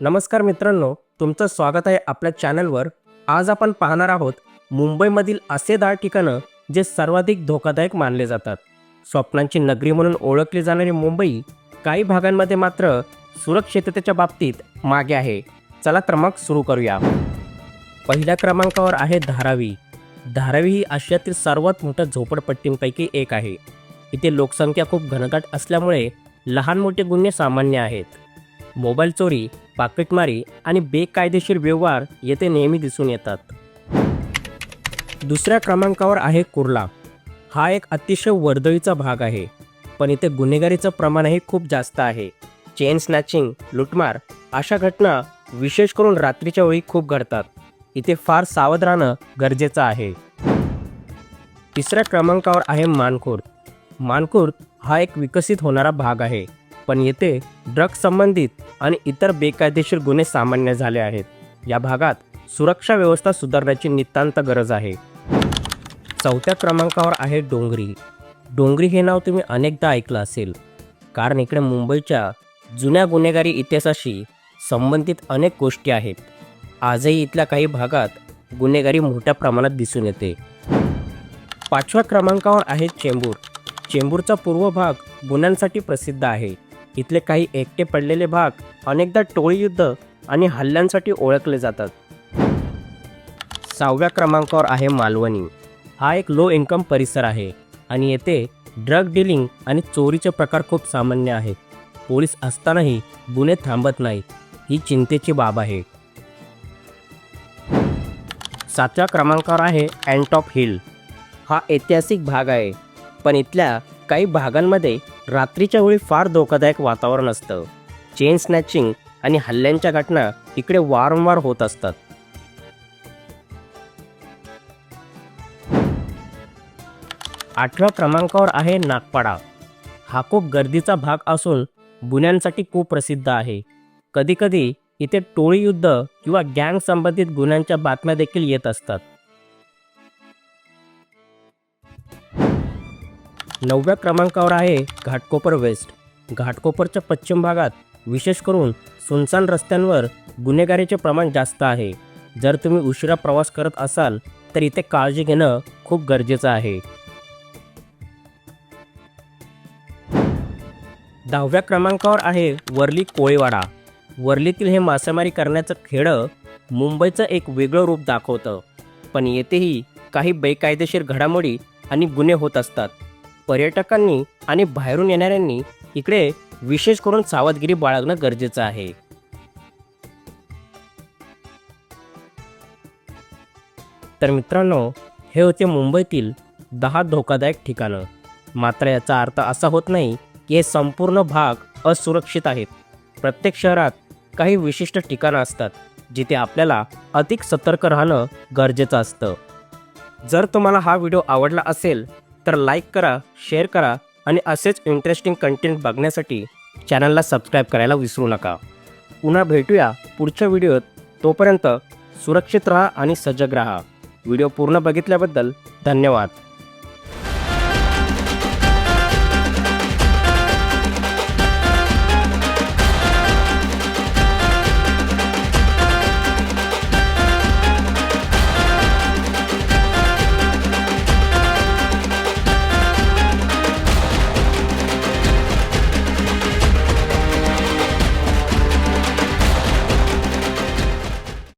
नमस्कार मित्रांनो तुमचं स्वागत आहे आपल्या चॅनलवर. आज आपण पाहणार आहोत मुंबईमधील असे दहा ठिकाणं जे सर्वाधिक धोकादायक मानले जातात. स्वप्नांची नगरी म्हणून ओळखली जाणारी मुंबई काही भागांमध्ये मात्र सुरक्षिततेच्या बाबतीत मागे आहे. चला तर मग सुरू करूया. पहिल्या क्रमांकावर आहे धारावी. धारावी ही आशियातील सर्वात मोठ्या झोपडपट्टींपैकी एक आहे. इथे लोकसंख्या खूप घनदाट असल्यामुळे लहान मोठे गुन्हे सामान्य आहेत. मोबाईल चोरी पाकिटमारी आणि बेकायदेशीर व्यवहार येथे नेहमी दिसून येतात. दुसऱ्या क्रमांकावर आहे कुर्ला. हा एक अतिशय वर्दळीचा भाग आहे पण इथे गुन्हेगारीचं प्रमाणही खूप जास्त आहे. चेन स्नॅचिंग लुटमार अशा घटना विशेष करून रात्रीच्या वेळी खूप घडतात. इथे फार सावध राहणं गरजेचं आहे. तिसऱ्या क्रमांकावर आहे मानखुर्द. मानखुर्द हा एक विकसित होणारा भाग आहे. पण येथे ड्रग संबंधित आणि इतर बेकायदेशीर गुन्हे सामान्य झाले आहेत. या भागात सुरक्षा व्यवस्था सुधारण्याची नितांत गरज आहे. चौथ्या क्रमांकावर आहे डोंगरी. डोंगरी हे नाव तुम्ही अनेकदा ऐकलं असेल. कारण इकडे मुंबईच्या जुन्या गुन्हेगारी इतिहासाशी संबंधित अनेक गोष्टी आहेत. आजही इथल्या काही भागात गुन्हेगारी मोठ्या प्रमाणात दिसून येते. पाचव्या क्रमांकावर आहे चेंबूर. चेंबूरचा पूर्व भाग गुन्ह्यांसाठी प्रसिद्ध आहे. इथले काही एकटे पडलेले भाग अनेकदा टोळी युद्ध आणि हल्ल्यांसाठी ओळखले जातात. सहाव्या क्रमांकावर आहे मालवणी. हा एक लो इन्कम परिसर आहे आणि येथे ड्रग डिलिंग आणि चोरीचे प्रकार खूप सामान्य आहेत. पोलीस असतानाही गुन्हे थांबत नाहीत ही चिंतेची बाब आहे. सातव्या क्रमांकावर आहे अँटॉप हिल हा ऐतिहासिक भाग आहे पण इथल्या काही भागांमध्ये रात्रीच्या वेळी फार धोकादायक वातावरण असतं. चेन स्नॅचिंग आणि हल्ल्यांच्या घटना इकडे वारंवार होत असतात. आठव्या क्रमांकावर आहे नागपाडा. हा खूप गर्दीचा भाग असून गुन्ह्यांसाठी खूप प्रसिद्ध आहे. कधीकधी इथे टोळी युद्ध किंवा गँग संबंधित गुन्ह्यांच्या बातम्या देखील येत असतात. नवव्या क्रमांकावर आहे घाटकोपर वेस्ट. घाटकोपरच्या पश्चिम भागात विशेष करून सुनसान रस्त्यांवर गुन्हेगारीचे प्रमाण जास्त आहे. जर तुम्ही उशिरा प्रवास करत असाल तर इथे काळजी घेणं खूप गरजेचं आहे. दहाव्या क्रमांकावर आहे वर्ली कोळीवाडा. वर्लीतील हे मासेमारी करण्याचं खेडं मुंबईचं एक वेगळं रूप दाखवतं. पण येथेही काही बेकायदेशीर घडामोडी आणि गुन्हे होत असतात. पर्यटकांनी आणि बाहेरून येणाऱ्यांनी इकडे विशेष करून सावधगिरी बाळगणं गरजेचं आहे. तर मित्रांनो हे होते मुंबईतील दहा धोकादायक ठिकाणं. मात्र याचा अर्थ असा होत नाही की हे संपूर्ण भाग असुरक्षित आहेत. प्रत्येक शहरात काही विशिष्ट ठिकाणं असतात जिथे आपल्याला अधिक सतर्क राहणं गरजेचं असतं. जर तुम्हाला हा व्हिडिओ आवडला असेल तर लाईक करा शेअर करा आणि असेच इंटरेस्टिंग कंटेंट बघण्यासाठी चॅनलला सबस्क्राईब करायला विसरू नका. पुन्हा भेटूया पुढच्या व्हिडिओत तोपर्यंत सुरक्षित राहा आणि सजग राहा. व्हिडिओ पूर्ण बघितल्याबद्दल धन्यवाद.